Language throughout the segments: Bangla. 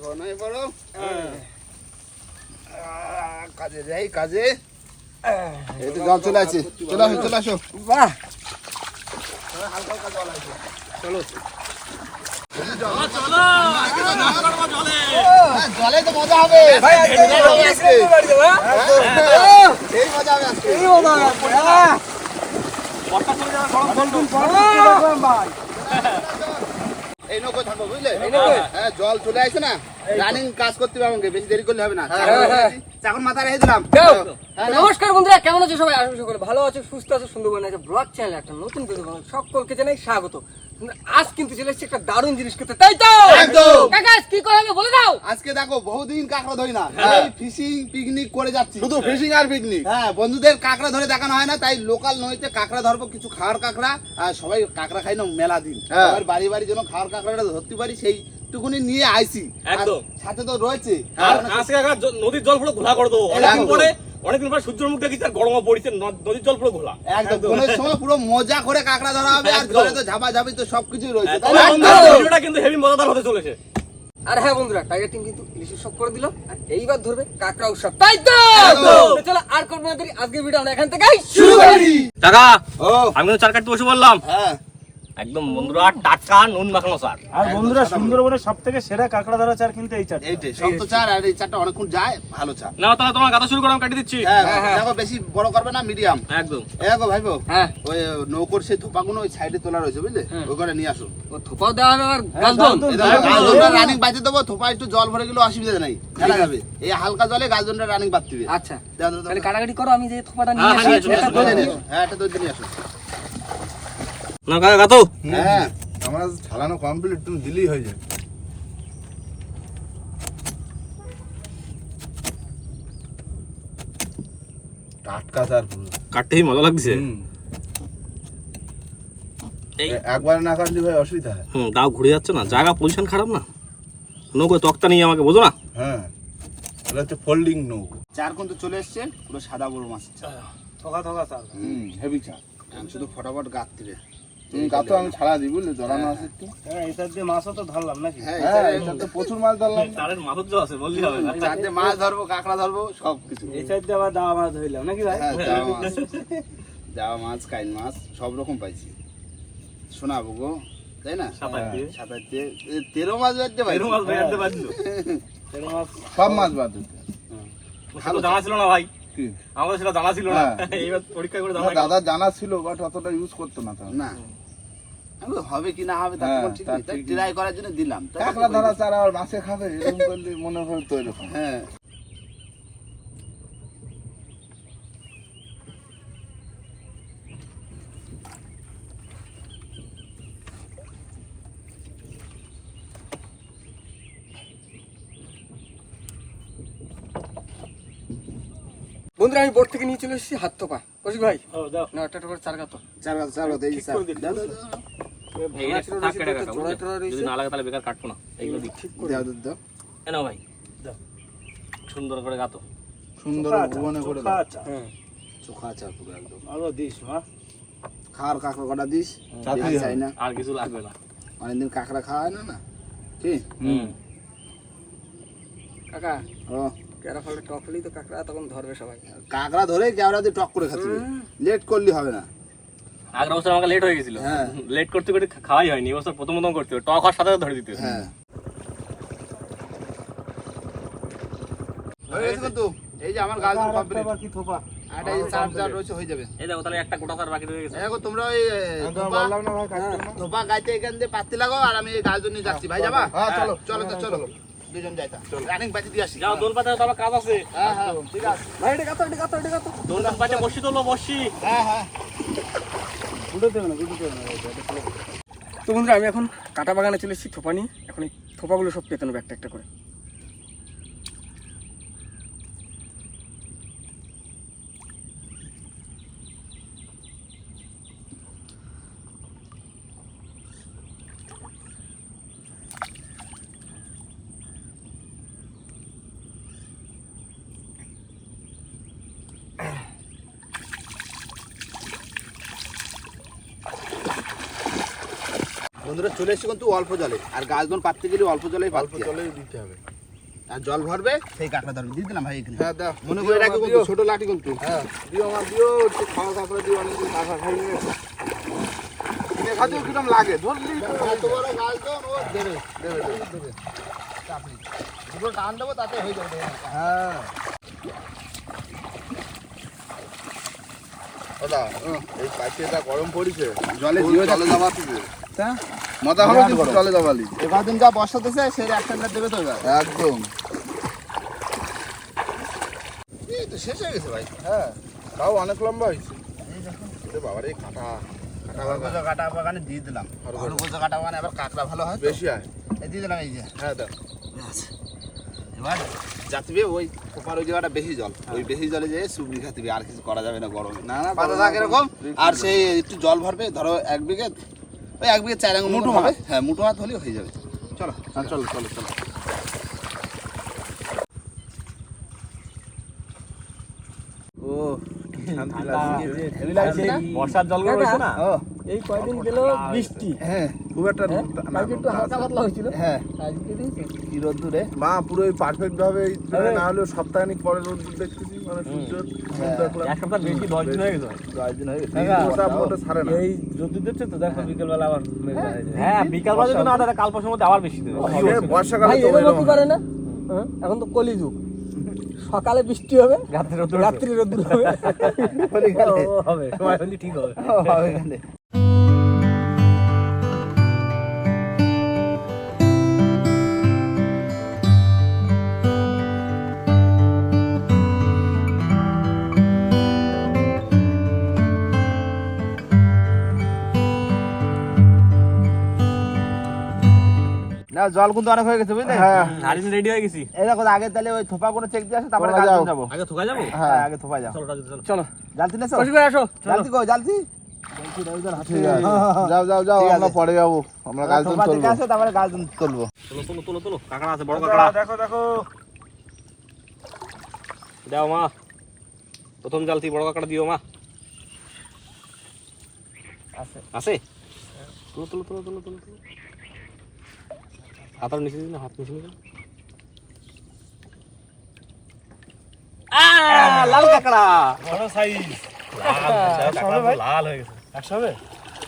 ঘনাই পড়ো কাজে যাই কাজে। এই তো জল চলে আছে চলে আসো চলে আসো। বাহ! হালকা হালকা জল আছে চলো হ্যাঁ, জলে তো মজা হবে হ্যাঁ? হ্যাঁ, সেই মজা হবে আজকে। এই মজা হবে আজকে, হ্যাঁ। অনেকদিন পর দেখলাম ভাই। এই নৌকো থাকব বুঝলে? হ্যাঁ জল চলে আসে না। রানিং কাজ করতে হবে আমাকে বেশি দেরি করলে হবে না। হ্যাঁ, হ্যাঁ। এখন মাথা রেখে দিলাম। হ্যাঁ। নমস্কার বন্ধুরা কেমন আছো সবাই? আসবে সকলে ভালো আছো সুস্থ আছো সুন্দরবন আছে। ব্লগ চ্যানেল একটা নতুন ভিডিও সকলকে জানাই স্বাগত। আজ কিন্তু চলে এসেছি একটা দারুণ জিনিস করতে তাই তো। কাকা কি করা হবে বলে দাও আজকে দেখো বহুদিন কাঁকড়া ধরি না। হ্যাঁ। ফিশিং পিকনিক করে যাচ্ছি। শুধু ফিশিং আর পিকনিক হ্যাঁ বন্ধুদের কাঁকড়া ধরে দেখানো হয় না তাই লোকাল নইতে কাঁকড়া ধরবো কিছু খাওয়ার কাঁকড়া আর সবাই কাঁকড়া খাই না মেলা দিন। হ্যাঁ। সবার বাড়ি বাড়ি যেন খাওয়ার কাঁকড়াটা ধরতে পারি সেই নিয়ে আইছি একদম। সাথে তো রয়েছে। আর আজকে নদীর জল পুরো ঘোলা করে দেবো। অনেকদিন পরে অনেকদিন পরে সূর্যের আর গরম পড়েছে নদীর জল পুরো ঘোলা। একদম। কোন সময় পুরো মজা করে কাঁকড়া ধরা হবে আর জলে তো ঝাপা ঝাপি তো সবকিছুই রয়েছে। ভিডিওটা কিন্তু হেভি মজাদার হতে চলেছে। আর হ্যাঁ বন্ধুরা টাইগার টিম কিন্তু ইলিশের সব করে দিল আর এইবার ধরবে কাকড়া উৎসব তাই তো? চলো আর করব না আজকে আজকের ভিডিও আমরা এখান থেকে শুরু করি। কাকা ও। আমি কিন্তু চার কাটতে বসে বললাম হ্যাঁ। একদম বন্ধুরা টাটকা নুন মাখানো চার আর বন্ধুরা সুন্দরবনের সব থেকে সেরা কাঁকড়া ধরা চার কিন্তু এই চারটা এইটাই সব তো চার আর এই চারটা অনেকক্ষণ যায় ভালো চা না তাহলে তোমার গাথা শুরু করো আমি কাটি দিচ্ছি। হ্যাঁ হ্যাঁ, হ্যাঁ। দেখো বেশি বড় করবে না মিডিয়াম একদম। দেখো ভাইবো হ্যাঁ। ওই নৌকোর সেই থোপাগুলো ওই সাইডে তোলা রয়েছে বুঝলে? হ্যাঁ। ওই করে নিয়ে আসো। ও থোপাও দেওয়া হবে আর গালদন গালদনটা রানিং বাজে দেবো থোপা একটু জল ভরে গেলে অসুবিধা নাই খেলা যাবে। এই হালকা জলে গালদনটা রানিং বাঁধতে হবে আচ্ছা। তাহলে কাটাকাটি করো আমি যে থোপাটা নিয়ে হ্যাঁ, আসি। হ্যাঁ এটা দৌড়ে নিয়ে আসো। না কাকা গাতো হ্যাঁ আমরা ঠালানো কমপ্লিট তুমি দিলেই হয়ে যায়। টাটকা চার পুরো কাটতে মজা লাগছে। একবার না কাটলে ভাই অসুবিধা হয়। হুম দাও ঘুরে যাচ্ছে না। জায়গা পজিশন খারাপ না? নৌকো তক্তা নিয়ে আমাকে বোঝো না? হ্যাঁ এটা হচ্ছে ফোল্ডিং নৌকো। চার কিন্তু চলে এসছে পুরো সাদা বড় মাছ। থকা থকা চার হুম হেভি চার শুধু ফটাফট গাত দিবে তুমি গাতো আমি ছাড়া দিই বুঝলি? জড়ানো আছে একটু। হ্যাঁ এই দিয়ে মাছও তো ধরলাম নাকি? হ্যাঁ হ্যাঁ এটা তো প্রচুর মাছ ধরলাম। তারের মাধুর্য আছে বললি হবে না। চারটে মাছ ধরবো কাঁকড়া ধরবো সব কিছু। এই চার দিয়ে আবার দাওয়া মাছ ধরলাম নাকি ভাই? হ্যাঁ মাছ। মাছ কাইন মাছ সব রকম পাইছি। শোনাবো গো তাই না? দিয়ে। তেরো মাছ বেড়াতে পারছিল সব মাছ বাদ জানা ছিল না ভাই। কি? আমাদের সেটা জানা ছিল না। হ্যাঁ। এইবার পরীক্ষা করে দাদা জানা ছিল বাট অতটা ইউজ করতো না তাহলে না। হবে কি না হবে তার হ্যাঁ, ঠিক নেই। তাই ঠিক ট্রাই করার জন্য দিলাম। কাঁকড়া ধরা চার আবার মাছে খাবে এরকম করলে মনে হয় তো এরকম। হ্যাঁ। বন্ধুরা আমি বোর্ড থেকে নিয়ে চলে এসেছি হাত থোপা কৌশিক ভাই দাও না একটা করে চার গাতো চার গাছ চার গাছ এই চার। যদি না লাগে তাহলে বেকার কাটবো না। এইগুলো দিক ঠিক করে দাও, দাও, দাও। ভাই দাও। সুন্দর করে গাতো। সুন্দর ভুবনে করে দাও। হ্যাঁ চোখা চার পুরো একদম। আরও দিস মা। খাওয়ার কাঁকড়া কটা দিস? চারটেই বেশি হবে। চাই না। আর কিছু লাগবে না। অনেকদিন কাঁকড়া খাওয়া হয় না না? কি? হুম। কাকা ও। কেরা ফলে টক তো কাকড়া তখন ধরবে সবাই। কাঁকড়া ধরে কেওড়া দিয়ে টক করে খাচ্ছি। লেট করলে হবে না। আগের বছর আমাকে লেট হয়ে গেছিল। হ্যাঁ। লেট করতে করতে খাওয়াই হয়নি এবছর প্রথম প্রথম করতে হবে। টক হওয়ার সাথে ধরে দিতে হবে। হ্যাঁ। হয়ে গেছে এই যে আমার গাছ কমপ্লিট বাকি থোপা? এই রয়েছে হয়ে যাবে। এই দেখো তাহলে একটা গোটা সার বাকি রয়ে গেছে। দেখো তোমরা ওই না ধোপা গাইতে এখান দিয়ে পাত্তি লাগো আর আমি গাছ জন্য যাচ্ছি। ভাই যাবা? হ্যাঁ চলো। চলো চলো। দুজন যাইতা। রানিং বাজি দিয়ে আসি। যাও দোল পাতে তো কাজ আছে। হ্যাঁ হ্যাঁ ঠিক আছে। ভাই এটা গাতো এটা গাতো এটা গাতো দোল পাতে বসি তোলো বসি। হ্যাঁ হ্যাঁ। গুঁড়ো দেবে না গুঁড়ো দেবে না এটা, এটা ফেলে দাও। তো বন্ধুরা আমি এখন কাটা বাগানে চলে এসেছি থোপা নিয়ে। এখন এই থোপাগুলো সব পেতে নেব একটা একটা করে। চলে এসেছি কিন্তু অল্প জলে। আর গাছ দোন পাততে গেলে অল্প জলেই অল্প জলেই দিতে হবে। আর জল ভরবে সেই কাঁকড়া ধরবে। দিয়ে দিলাম ভাই এখানে। হ্যাঁ দাও। মনে করে রাখো কিন্তু, ছোট লাঠি কিন্তু। হ্যাঁ দিও আমার দিও। একটু খাওয়া কাপড়ে দিও অনেকদিন কাঁকড়া খাইনি। কিনে খাতেও কিরম লাগে? ধরলি এত বড় গাছ তো ও দেবে দেবে দেবে, দুটো টান দেবো তাতে হয়ে যাবে। হ্যাঁ। দাদা এই পাইপটা গরম পড়েছে জলে জিও জলে যাবে যাবা তুমি মজা হবে কিন্তু জলে যাবালি এবার দিন যা বর্ষা দিছে সেই এক টান্ডার দেবে তো এবার। একদম। এই তো শেষ হয়ে গেছে ভাই। হ্যাঁ। তাও অনেক লম্বা হয়েছে। বাবা কাঁটা। কাঁটা বাবা খরগোজা কাটা বাগানে দিয়ে দিলাম। খরগোজা। কাটা বাগানে আবার কাঁকড়া ভালো হয় বেশি হয়। এই দিয়ে দিলাম এই যে। হ্যাঁ দাও। ব্যাস। এবার যাতিবে ওই ওপার ওই জায়গাটা বেশি জল। ওই বেশি জলে যেয়ে খাতিবে আর কিছু করা যাবে না গরমে। না না পাতা থাকে এরকম। আর সেই একটু জল ভরবে ধরো এক বিঘে ওই এক বিঘে চার আঙুল মুঠো হবে। হ্যাঁ মুঠো হাত হলেই হয়ে যাবে। চলো। হ্যাঁ চলো চলো চলো। ও বর্ষার জল হয়েছে না? এই কয়দিন গেল বৃষ্টি। হ্যাঁ খুব একটা হ্যাঁ? একটু হালকা পাতলা হয়েছিল। হ্যাঁ। আজকে কি রোদ্দুরে? মা পুরো পারফেক্ট ভাবে না হলেও সপ্তাহখানিক পরে রোদ দেখতেছি। মানে হ্যাঁ। এই যদি দিচ্ছে তো দেখো বিকেলবেলা আবার মেঘলা হয়ে না দাদা কাল পরশুর মধ্যে আবার বেশি দেবে। বর্ষাকালে না? এখন তো কলিযুগ। সকালে বৃষ্টি হবে রাত্রে রোদ রাত্রি রোদ্দুর হবে। হবে। ঠিক হবে। না জল কিন্তু অনেক হয়ে গেছে বুঝলে? হ্যাঁ। রেডি হয়ে গেছি। এই দেখো আগে তাহলে ওই থোপা করে চেক দিয়ে আসে তারপরে যাব আগে থোকা যাব? হ্যাঁ আগে থোপায় যাও। চলো চলো চলো জালতি নেছো? করে আসো জালতি কো জালতি? যাও যাও যাও আমরা পরে যাব আমরা গাছ থোপা চলবো তারপরে গাছ তুলবো। চলো চলো চলো চলো কাঁকড়া আছে বড় কাঁকড়া। দেখো দেখো। দাও মা। প্রথম জালতি বড় কাঁকড়া দিও মা। আছে। আছে? তুলো তুলো তুলো তুলো তুলো। আর নিচে দিন হাত নিচে দিন লাল কাঁকড়া। বড় সাইজ লাল হয়ে গেছে। একশো হবে?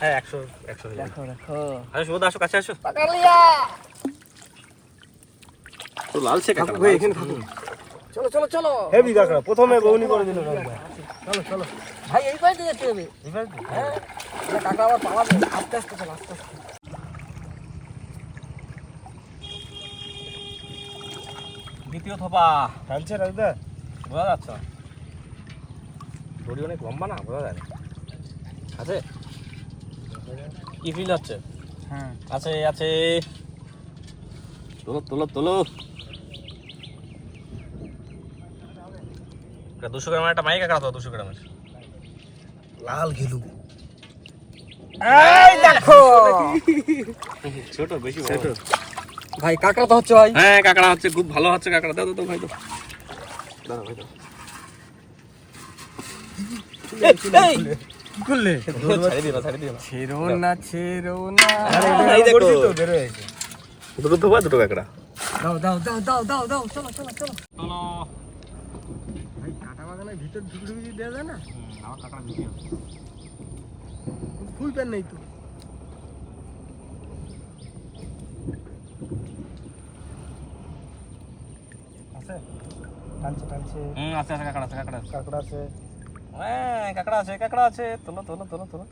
হ্যাঁ একশো একশো দেখো দেখো। আসো সুবোধ আসো কাছে আসো। পাকালিয়া তো লালচে কাঁকড়া ভাই, এখানে থাকুন। চলো চলো চলো। হেভি কাঁকড়া প্রথমে বৌনি করে দিল চলো চলো। ভাই এই পাইতে যেতে হবে। হ্যাঁ। এটা আবার পাওয়া আস্তে আস্তে চলো আস্তে আস্তে। দ্বিতীয় থোপা। টানছে রাজদা বোঝা যাচ্ছে? দড়ি অনেক লম্বা না বোঝা যায় আছে? কি ফিল হচ্ছে? হ্যাঁ। আছে আছে। তোলো তোলো তোলো। দুশো গ্রামের একটা মাইকা কাটা তো দুশো গ্রামের। লাল ঘিলু। এই দেখো। ছোট বেশি ছোট। ভাই কাকা তো হচ্ছে ভাই। হ্যাঁ কাঁকড়া হচ্ছে খুব ভালো হচ্ছে কাঁকড়া। দাও দাও, ভাই দাও। দাও ভাই দাও কি করলে? ছাড়ি দিও না ছাড়ি দিও না। দুটো দুটো কাঁকড়া? দাও দাও দাও দাও দাও দাও চলো চলো চলো। চলো। ভাই কাটা বাগানের ভিতর ঢুকে ঢুকে দিয়ে দেওয়া যায় না আমার কাঁকড়া ফুল প্যান নেই তো। আছে? টানছে টানছে। হুম আছে আছে কাঁকড়া আছে কাঁকড়া আছে। কাঁকড়া আছে। হ্যাঁ কাঁকড়া আছে কাঁকড়া আছে। তোলো তোলো তোলো তোলো।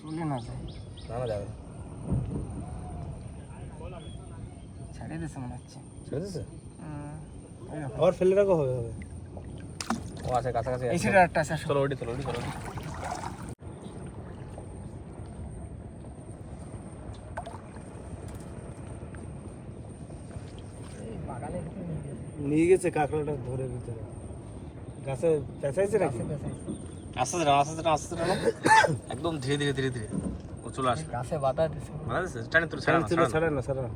চলে না যায়। না না যাবে না। দিছে মনে হচ্ছে। ছেড়ে দিছে? আবার ফেলে রাখো হবে হবে। ও আছে কাছাকাছি এই সাইডে একটা আছে। চলো ওটি চলো ওটি চলো ওটি। নিয়ে গেছে কাঁকড়াটা ধরে ভিতরে। গাছে পেঁচাইছে নাকি? আস্তে আস্তে নাও, আস্তে আস্তে নাও, আস্তে আস্তে একদম ধীরে ধীরে ধীরে ধীরে। ও চলে আসবে। গাছে বাধা দিছে। বাধা দিছে? টানে তুলে ছাড়া না ছাড়া না ছাড়ে না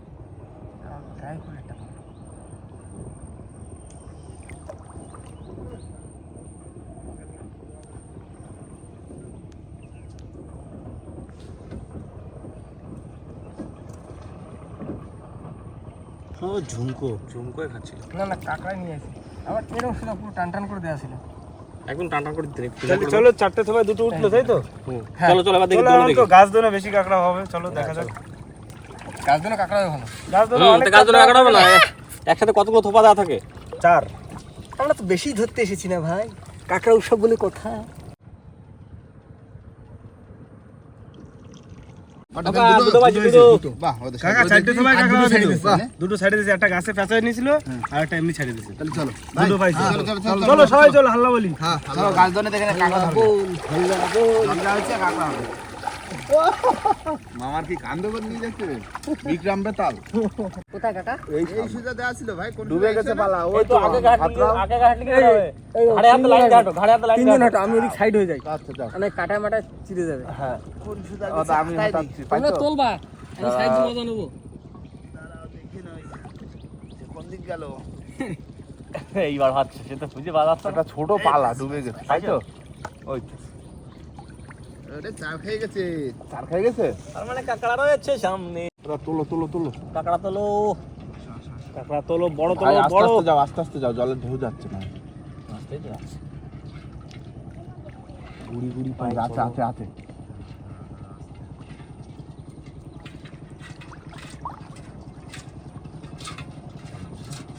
ও ঝুমকো। ঝুমকোই খাচ্ছিল। না না কাঁকড়াই নিয়ে আসি। আবার এরকম সেটা পুরো টান টান করে দেওয়া ছিল। একদম টান টান করে দিতে চলো চলো চারটে সময় দুটো উঠল তাই তো? চলো চলো এবার দেখি চলো দেখি। গাছ দোনে বেশি কাঁকড়া হবে। চলো দেখা যাক। গাছ জন্য কাঁকড়াই ভালো গাছ দোনে অনেক গাছ কাটা হবে না? একসাথে কতগুলো থোপা দেওয়া থাকে? চার। আমরা তো বেশি ধরতে এসেছি না ভাই। কাঁকড়া উৎসব বলে কথা ওটা কাকা, দুটো- দুটো পাইছি, দুটো দুটো। দুটো। বাহ, ওদের কাকা সাইড- চারটে সময় আর কাঁকড়া দুটো দিল সাইড দিচ্ছে, বাহ, না? দুটো সাইডে দিয়েছে একটা গাছে পেঁচায় নিয়েছিল আর একটা এমনি ছাড়ে দিয়েছে। তাহলে চলো দুটো পাইছি। চলো, চলো, চলো, চলো সবাই চলো। হাল্লা বলি। হ্যাঁ গাছ ধরে দেখে কাঁকড়া মামার কি কান্দ করে নিয়ে যাচ্ছে বিক্রম বেতাল কোথায় কাকা? এই সুজা দেওয়া ছিল ভাই কোন ডুবে গেছে পালা ওই তো আগে ঘাট আগে ঘাট ঘাড়ে হাতে লাইন দাও ঘাড়ে হাতে লাইন হাঁটো আমি ওদিক সাইড হয়ে যাই। আচ্ছা যাও। মানে কাটা মাটা চিড়ে যাবে। কোন সুজা ও, তা আমি হতাচ্ছি তোমরা তোলবা আমি সাইড মজা নেব। কোন দিক গেল? এইবার হচ্ছে সে তো খুঁজে যাচ্ছে একটা ছোট পালা ডুবে গেছে তাই তো? ওই তো। ওরে চা খেয়ে গেছে। চার খেয়ে গেছে? তার মানে কাঁকড়া রয়েছে সামনে। তোলো তোলো তোলো। কাঁকড়া তোলো। কাঁকড়া তোলো বড় তোলো বড়। যাও আস্তে আস্তে যাও জলের ঢেউ যাচ্ছে না। গুড়ি গুড়ি পাই আছে আছে আছে।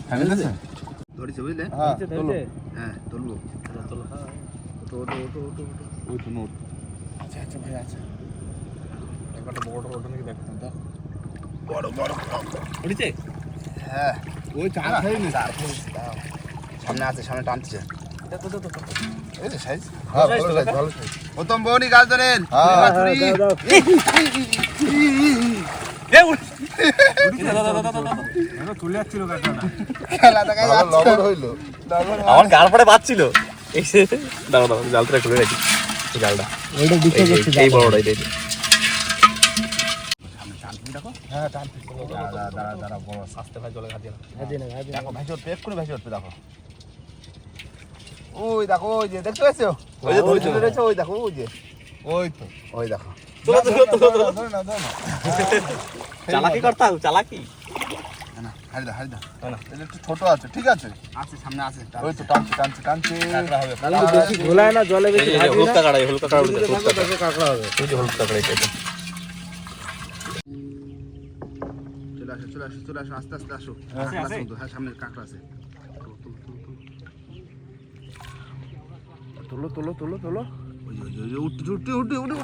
হ্যাঁ ধরেছে? বুঝলে? হ্যাঁ তোলো। হ্যাঁ তুলবো ওই তো নোট। আচ্ছা আচ্ছা ভাই আচ্ছা একটা বড় ওটা নাকি দেখ। বড় বড় উঠেছে হ্যাঁ। ওই চার খেয়ে নি চার সামনে আছে সামনে টানছে। এই যে সাইজ? ভালো সাইজ ভালো সাইজ। প্রথম বউনি গাছ ধরেন। হ্যাঁ, হইল। আমার গাল পরে বাচ্ছিল এসে দাঁড়া দাঁড়া জালটা খুলে রাখি। এই জালটা। ওইটা এই যে, এই বড়টা এই হ্যাঁ টানতে দাঁড়া দাঁড়া দাঁড়া দাঁড়া বড় আস্তে ভাই জলে দেখো ভাই পেক করে ভাই চোর দেখো। ওই দেখো ওই যে দেখতে পাচ্ছো ওই যে ধরে চলে রয়েছে ওই দেখো ওই যে। ওই তো। ওই দেখো। চলো চলো চলো চালাকি করতাম চালাকি। না হারি দা হারি দা এটা একটু ছোট আছে ঠিক আছে? আছে সামনে আছে ওই তো টানছে টানছে টানছে। কাঁকড়া হবে। বেশি ঘোলায় না জলে বেশি যে হলুদ কাঁকড়া এই হলুদ কাঁকড়া উঠেছে হলুদ কাঁকড়া কাঁকড়া হবে। এই যে হলুদ কাঁকড়া এটা এটা। চলে আসো চলে আসো চলে আসো আস্তে আস্তে আসো। কাঁকড়া হ্যাঁ সামনে কাঁকড়া আছে। তোলো তোলো তোলো তোলো। ওই উঠতে উঠতে উঠতে উঠতে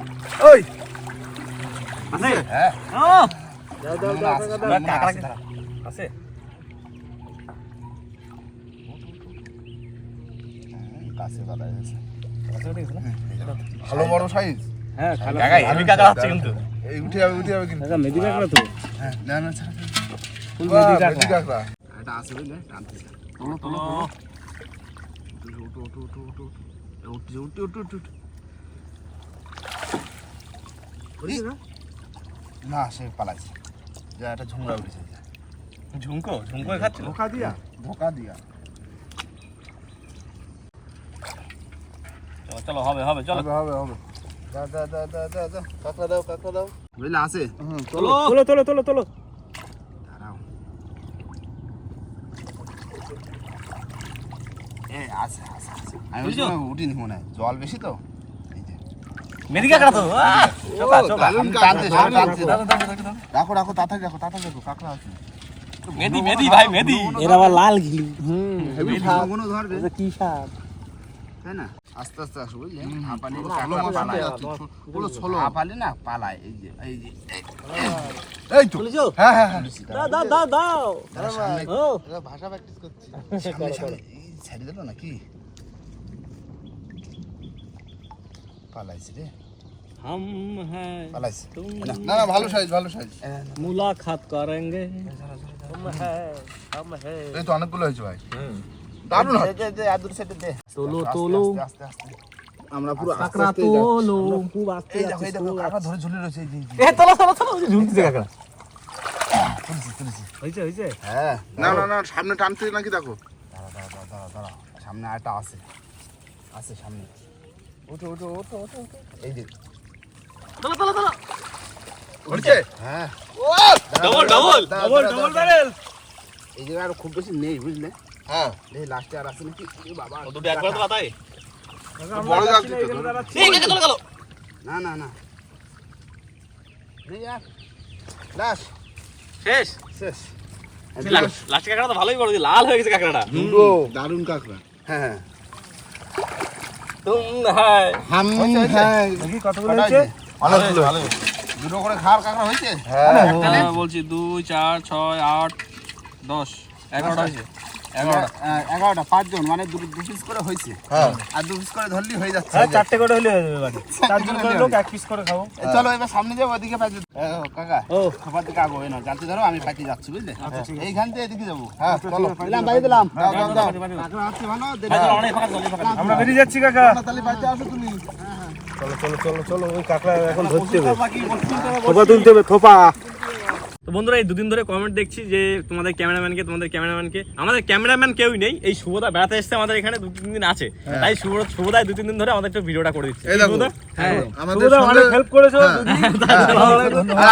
হ্যাঁ। দাও দাও দাও আছে, কাছে ভালো বড় সাইজ হ্যাঁ খালা। কাকা হেভি কাঁকড়া আছে কিন্তু। এই উঠে যাবে উঠে যাবে কিন্তু। কাকা মেদি কাঁকড়া তো। হ্যাঁ না না ছাড়া ফুল বাহ, মেদি মেথি কাঁকড়া। কাঁকড়া। এটা আছে বুঝলে? টানতেছে তোলো তোলো উঠো উঠো উঠো উঠো উঠো। উঠছে উঠতে উঠতে উঠতে না সে পালাচ্ছে। যা একটা ঝুমরা উঠেছে। ঝুমকো ঝুমকো খাচ্ছিল? ধোকা দিয়া? ধোকা দিয়া। চলো চলো হবে হবে চলো। হবে হবে হবে। দা দা দা দা দা দা কাকা দাও কাকা দাও। বুঝলে আছে? চলো। তোলো। তোলো তোলো তোলো দাঁড়াও। এ আছে আছে আছে। আমি বুঝছ? উঠিনি মনে হয়। জল বেশি তো? টানছে, টানছে। রাখো রাখো তাড়াতাড়ি রাখো তাড়াতাড়ি রাখো। কাঁকড়া আছে। মেদি মেদি ভাই মেদি এর আবার লাল ঘিলু হেভি কোনো ধরবে কি সাপ তাই না আস্তে আস্তে আসো বুঝলে হাঁপানি কালো মাছ পালায় ওগুলো ছোলো হাঁপালি না পালায় এই যে এই যে এই- এই তো চলেছো হ্যাঁ হ্যাঁ হ্যাঁ দাও দাও দাও দাও দাঁড়া, সামনে- ও ভাষা প্র্যাকটিস করছি সামনে সামনে এই ছেড়ে দিল নাকি পালাইছে রে हम हैं পালাইছে तुम না না ভালো সাইজ ভালো সাইজ मुलाकात करेंगे हम हैं हम हैं এই তো অনেকগুলো হয়েছে ভাই। দারুণ দে, তোলো তোলো। আস্তে, আস্তে, আস্তে। আমরা পুরো আস্তে কাঁকড়া আস্তে যাচ্ছি। তোলো খুব আস্তে এই দেখো এই দেখো কাঁকড়া ধরে ঝুলে রয়েছে এই যে, এই যে। এ তোলো তোলো তোলো। ঝুলতেছে কাঁকড়া তুলেছি, তুলেছি। হয়েছে হয়েছে? হ্যাঁ না না না সামনে টানতে নাকি দেখো। দাঁড়া দাঁড়া দাঁড়া দাঁড়া দাঁড়া। সামনে আরেকটা আছে। আছে সামনে। ওঠো ওঠো ওঠো ওঠো। এই যে। তোলো তোলো তোলো। হচ্ছে হ্যাঁ। Double double. Double double barrel! এই জায়গায় আর খুব বেশি নেই বুঝলে? হ্যাঁ। এই লাস্টে আর আছে নাকি? বাবা দুটো একবার তো বড় তো। গেল। না না না। এই আর। লাশ। শেষ। শেষ। লাস্ট কাঁকড়া তো ভালোই বড় লাল হয়ে গেছে কাঁকড়াটা। দারুণ কাঁকড়া। হ্যাঁ। হ্যাঁ তুম হাম হ্যাঁ হয়েছে? ভালো দুটো করে খাওয়ার কাঁকড়া হয়েছে? হ্যাঁ। বলছি দুই চার ছয় আট দশ এগারোটা। হয়েছে। এগারোটা। হ্যাঁ, এগারোটা। পাঁচজন মানে দু পিস করে হয়েছে। হ্যাঁ। আর দু পিস করে ধরলেই হয়ে যাচ্ছে। হ্যাঁ চারটে করে হলে হয়ে যাবে বাড়ি। চারজন করে লোক এক পিস করে খাব। চলো এবার সামনে যাব ওইদিকে পাইতে কাকা ও। খোপার দিকে আগো না? জানতে ধরো আমি পাখি যাচ্ছি বুঝলে? এইখান থেকে এদিকে যাব। হ্যাঁ চলো। দিলাম দিলাম। কাঁকড়া ভালো। আমরা বেরিয়ে যাচ্ছি কাকা। তাহলে বাড়িতে আসো তুমি। চলো চলো চলো চলো ওই কাকড়া এখন ধরতে হবে। থোপা তুলতে হবে থোপা তো বন্ধুরা এই দুদিন ধরে কমেন্ট দেখছি যে তোমাদের ক্যামেরাম্যানকে তোমাদের ক্যামেরাম্যানকে আমাদের ক্যামেরাম্যান কেউই নেই এই শুভদা বেড়াতে এসছে আমাদের এখানে দু তিন দিন আছে। তাই শুভ শুভদায় দু তিন দিন ধরে আমাদের একটু ভিডিওটা করে দিচ্ছে? হ্যাঁ। আমাদের সঙ্গে অনেক হেল্প করেছ আর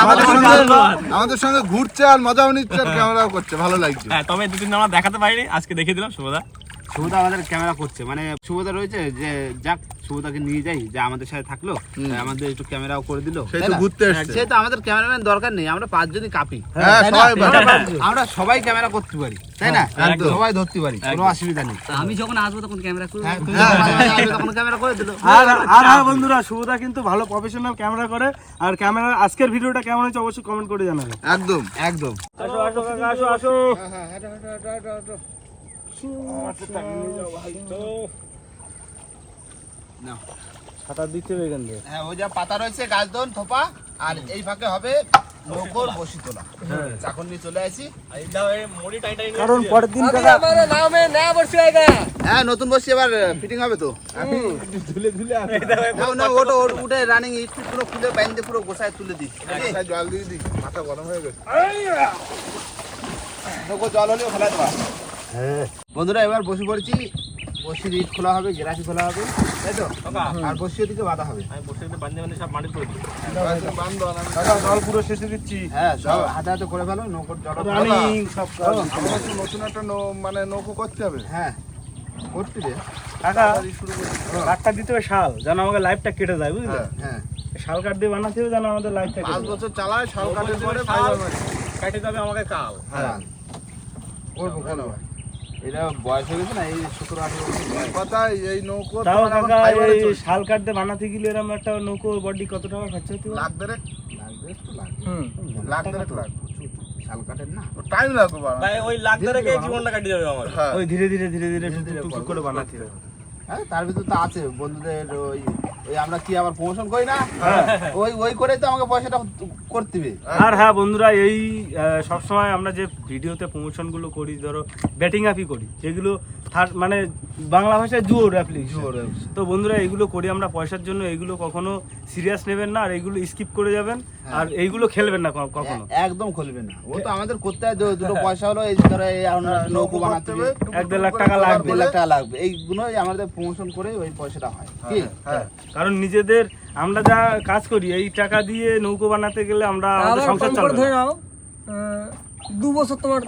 আমাদের সঙ্গে ধন্যবাদ। আমাদের সঙ্গে ঘুরছে আর মজাও নিচ্ছে আর ক্যামেরাও করছে। ভালো লাগছে। হ্যাঁ তবে দু তিন আমরা দেখাতে পারিনি আজকে দেখিয়ে দিলাম শুভদা। সুবিধা আমাদের ক্যামেরা করছে। মানে সুবিধা রয়েছে যে যাক সুবিধাকে নিয়ে যাই যে আমাদের সাথে থাকল তাই আমাদের একটু ক্যামেরাও করে দিল। সেই তো ঘুরতে এসছে। সে তো আমাদের ক্যামেরাম্যান দরকার নেই আমরা পাঁচজনই কাপি। হ্যাঁ সবাই আমরা- সবাই ক্যামেরা করতে পারি তাই না? সবাই ধরতে পারি কোনো অসুবিধা নেই। আমি যখন আসব তখন ক্যামেরা করব। হ্যাঁ, তখন করে দিল। আর আর হ্যাঁ বন্ধুরা শুভদা কিন্তু ভালো প্রফেশনাল ক্যামেরা করে। আর ক্যামেরা আজকের ভিডিওটা কেমন হয়েছে অবশ্যই কমেন্ট করে জানাবেন একদম। একদম। আসো আসো কাকা আসো আসো। সাঁতার দিতে হবে এখান থেকে হ্যাঁ ওই যা পাতা রয়েছে গাছ দন থোপা আর এই ফাঁকে হবে তুলে দিস জল দিয়ে দিস মাথা গরম হয়ে গেছে। নৌকো জল হলেও ফেলা বন্ধুরা এবার বসে পড়েছি। বসির ইট খোলা হবে গেরাসি খোলা হবে তাই তো? আর বসি ওদিকে বাঁধা হবে। আমি বসে বান্ধে বান্ধে সব মাটি করে জল পুরো শেষে দিচ্ছি। হ্যাঁ সব হাতে হাতে করে ফেলো নৌকোর জল সব নতুন একটা নৌ- মানে নৌকো করতে হবে। হ্যাঁ। করতে দে। কাকা কাঠটা দিতে হবে শাল যেন আমাকে লাইফটা কেটে যায় বুঝলে? হ্যাঁ। হ্যাঁ। শাল কাঠ দিয়ে বানাতে হবে যেন আমাদের লাইফটা পাঁচ বছর চালায় শাল কাঠের পরে কাটে যাবে আমাকে কাল। হ্যাঁ। করব এটা বয়স হয়ে গেছে না এই সতেরো আঠেরো। কথা এই নৌকো তাও কাকা এই শাল কাঠ দিয়ে বানাতে গেলে এরকম একটা নৌকো বডি কত টাকা খরচা হতে লাখ দেড়েক? লাখ দেড়েক লাগবে শাল কাঠের না। টাইম লাগবে ওই লাখ জীবনটা কাটে যাবে আমার হ্যাঁ। ওই ধীরে ধীরে ধীরে ধীরে টুক টুক টুক করে বানাতে হবে। হ্যাঁ তার ভিতরে তো আছে বন্ধুদের ওই ওই আমরা কি আবার প্রমোশন করি না? ওই ওই করে তো আমাকে পয়সাটা করতে হবে আর হ্যাঁ বন্ধুরা এই সব সময় আমরা যে ভিডিওতে প্রমোশনগুলো করি ধরো ব্যাটিং আপই করি যেগুলো মানে বাংলা ভাষায় জুয়োর অ্যাপ্লিকেশন তো বন্ধুরা এইগুলো করি আমরা পয়সার জন্য এইগুলো কখনো সিরিয়াস নেবেন না আর এইগুলো স্কিপ করে যাবেন আর এইগুলো খেলবেন না কখনো। একদম খুলবে না। ও তো আমাদের করতে হয় দু- দুটো পয়সা হলো এই ধরো এই আমরা নৌকো বানাতে হবে এক দেড় লাখ টাকা লাগবে। দেড় লাখ টাকা লাগবে। এইগুলোই আমাদের প্রমোশন করে ওই পয়সাটা হয়। কি? হ্যাঁ। কারণ নিজেদের আমরা যা কাজ করি এই টাকা দিয়ে নৌকো বানাতে গেলে আমরা আমাদের সংসার চালাবো ধরে নাও দু বছর তোমার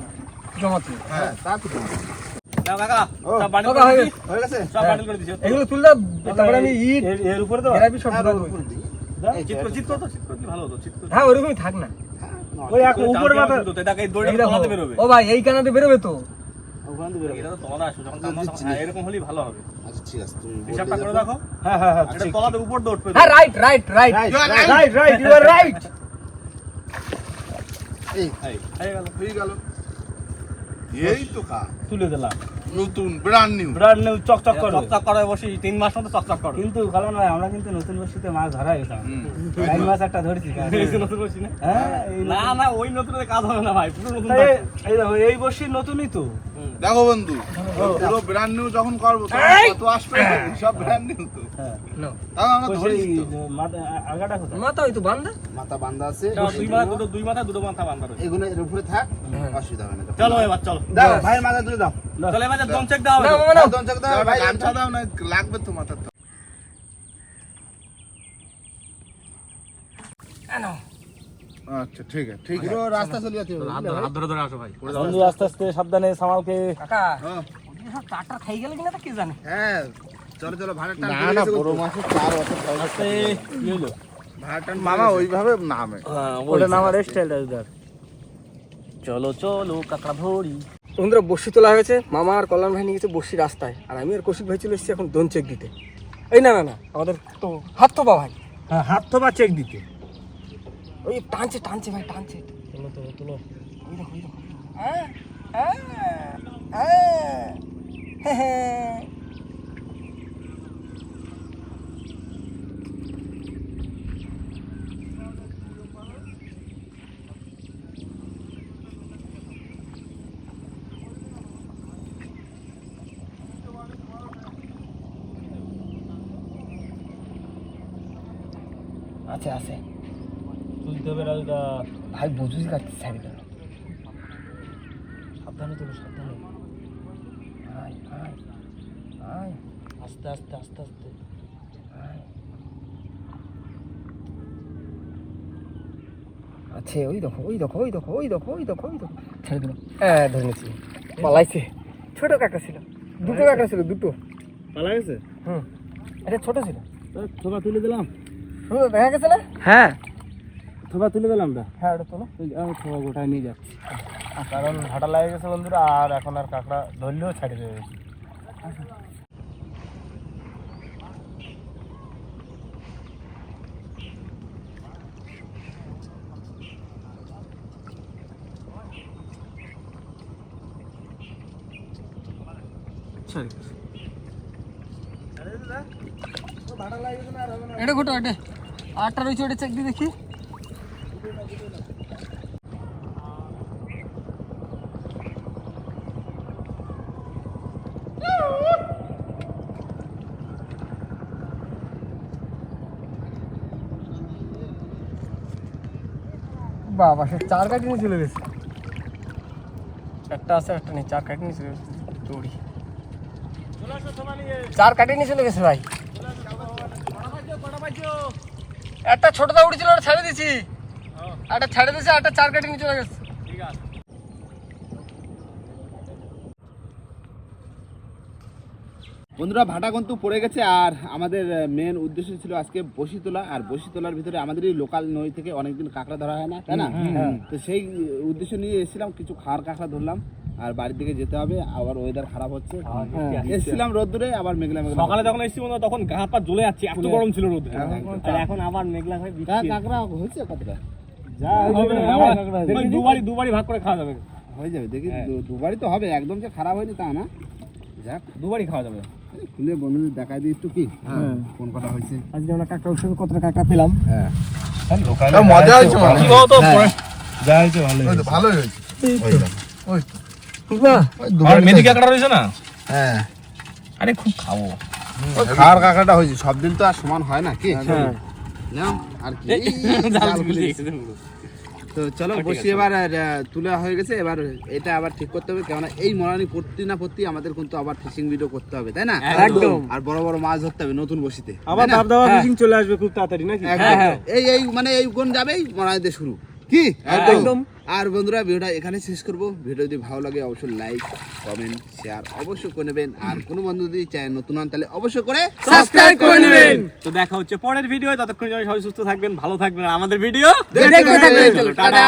জমাতে হ্যাঁ তা তো হয়ে। হয়ে এগুলো তুললে তারপরে আমি ইট এর- উপরে তো গ্যারাপি সব হ্যাঁ, দিই। এই চিৎ তো, করতে ভালো হতো চিৎ হ্যাঁ ওরকমই থাক না। হ্যাঁ, ওই এক উপরে মাথা এই দড়িটা এই দেখো। তলাতে বেরোবে। ও ভাই এই কানাতে বেরোবে তো? ওখান থেকে বেরোবে। এটা তো তলা আসবে যখন দিচ্ছি হ্যাঁ। এরকম হলেই ভালো হবে। আচ্ছা ঠিক আছে তুমি হিসাবটা করে। দেখো। হ্যাঁ হ্যাঁ হ্যাঁ এটা তলাতে উপর দিয়ে উঠবে হ্যাঁ right right right. Right right you are right এই, এই, হয়ে গেল। হয়ে গেল। এই তো কা তুলে দিলাম। নতুন ব্র্যান্ড নিউ ব্রাড নিউ চকচক করবে চকচক করে বসি তিন মাস মতো চকচক করবে কিন্তু ভালো নয় আমরা কিন্তু নতুন বর্ষিতে মাছ ধরা গেছিলাম টাইম মাছ একটা ধরেছি। নতুন বসি না? হ্যাঁ না না ওই নতুন কাজ হবে না ভাই পুরো নতুন এই দেখো এই বর্ষির নতুনই তো। দেখো বন্ধু পুরো ব্র্যান্ড নিউ যখন করব কত আসবে? সব ব্র্যান্ড নিউ তো। হ্যাঁ। তাও আমরা ধরি তো। আগাটা কোথায়? মাথা ওই তো বান্ধা মাথা বান্ধা আছে দুই মাথা দুটো দুই মাথা দুটো মাথা বান্ধা রয়েছে। এগুলো এর উপরে থাক অসুবিধা হবে না। চলো এবার চলো। দাও ভাইয়ের মাথা তুলে দাও। চলো এবার দাও না মামা না। দাও, দাও দাও, ভাই গামছা দাও না লাগবে তো মাথার তো। আচ্ছা ঠিক আছে ঠিক আছে। রাস্তা চলে যাচ্ছে হাত হাত ধরে ধরে আসো ভাই। বন্ধু আস্তে আস্তে সাবধানে সামালকে। কাকা হ্যাঁ। টাটা খাই গেল কিনা কে জানে? হ্যাঁ চলো চলো ভাড়ার টান না না বড় কিন্তু। চার অত আস্তে কি হলো? টান মামা ওইভাবে নামে। ওটা নামার স্টাইলটা চলো চলো কাকড়া ধরি বন্ধুরা বসি তোলা হয়েছে মামা আর কল্যাণ ভাই নিয়ে গেছে বসি রাস্তায়। আর আমি আর কৌশিক ভাই চলে এসেছি এখন দোন চেক দিতে। এই না না না আমাদের তো হাত তো বা ভাই। হ্যাঁ হাত তো বা চেক দিতে। ওই টানছে টানছে ভাই টানছে। চলো তো চলো ওই দেখো ওই দেখো হ্যাঁ। হ্যাঁ হ্যাঁ। হ্যাঁ আছে। তুলতে হবে রাজুদা ভাই বুঝুই কাটতে ছাড়ি কেন সাবধানে তোলো সাবধানে। আয় আয় আয়। আস্তে আস্তে আস্তে আস্তে। আছে ওই দেখো ওই দেখো ওই দেখো ওই দেখো ওই দেখো ওই দেখো। ছেড়ে দিল। হ্যাঁ ধরে নিয়েছি। পালাইছে। ছোট কাঁকড়া ছিল। দুটো কাঁকড়া ছিল দুটো। পালা গেছে হুম। এটা ছোট ছিল। থোবা তুলে দিলাম। দেখা গেছে না? হ্যাঁ। থোবা তুলে দিলাম দা হ্যাঁ ওটা তোলো। আমি থোবা গোটায় নিয়ে যাচ্ছি। কারণ ভাটা লাগে গেছে বন্ধুরা আর এখন আর কাঁকড়া ধরলেও ছাড়ি দেবে এটা ঘটো এটা। আটটা রয়েছে ওটা চেক দিয়ে দেখি বাবা সে চার কাটি নিয়ে চলে গেছে একটা আছে একটা নেই চার কাটি নিয়ে চলে গেছে দৌড়ি চার কাটি নিয়ে চলে গেছে ভাই একটা ছোট দাউড়ি ছিল ওটা ছেড়ে দিছি। একটা ছেড়ে দিছি একটা চার কাটিং চলে গেছে। বন্ধুরা ভাটা কিন্তু পড়ে গেছে আর আমাদের মেন উদ্দেশ্য ছিল আজকে বসি তোলা। আর বসি তোলার ভিতরে আমাদের এই লোকাল নই থেকে অনেকদিন কাঁকড়া ধরা হয় না তাই না? তো সেই উদ্দেশ্য নিয়ে এসেছিলাম কিছু খাওয়ার কাঁকড়া ধরলাম। আর বাড়ির দিকে যেতে হবে আবার ওয়েদার খারাপ হচ্ছে। এসেছিলাম রোদ্দুরে আবার মেঘলা মেঘলা। সকালে যখন এসেছি বন্ধু, তখন গা পা জ্বলে যাচ্ছে এত গরম ছিল রোদ আর এখন আবার মেঘলা হয়ে কাঁকড়া হয়েছে কতটা? দুবারই দুবারই ভাগ করে খাওয়া যাবে। হয়ে যাবে দেখি দুবারই তো হবে একদম যে খারাপ হয়নি তা না। যাক। দুবারই খাওয়া যাবে। খুলে বন্ধুদের দেখাই দিই একটু কি? কোন কথা হয়েছে? আজকে আমরা কাঁকড়া পেলাম? হ্যাঁ। মজা হয়েছে যা হয়েছে ভালো তো হয়েছে। ওই তো, আর মেথি রয়েছে না? হ্যাঁ। আরে খুব খাব। খাওয়ার কাঁকড়াটা হয়েছে। সব দিন তো আর সমান হয় না কি? আর কি এই জাল খুলে দিয়েছে। তো চলো বসি এবার তুলা হয়ে গেছে। এবার এটা আবার ঠিক করতে হবে। কেননা এই মরানি পড়তি না পড়তি আমাদের কিন্তু আবার ফিশিং ভিডিও করতে হবে তাই না? একদম। আর বড় বড় মাছ ধরতে হবে নতুন বসিতে আবার দাব দাবা ফিশিং চলে আসবে খুব তাড়াতাড়ি নাকি? এই এই মানে এই কোন যাবেই মরানিতে শুরু। কি? একদম। আর বন্ধুরা ভিডিওটা এখানে শেষ করব। ভিডিও যদি ভালো লাগে অবশ্যই লাইক কমেন্ট শেয়ার অবশ্যই করে নেবেন। আর কোনো বন্ধু যদি চায় নতুন হন তাহলে অবশ্যই করে সাবস্ক্রাইব করে নেবেন। তো দেখা হচ্ছে পরের ভিডিও। ততক্ষণ সবাই সুস্থ থাকবেন ভালো থাকবেন আমাদের ভিডিও টাটা।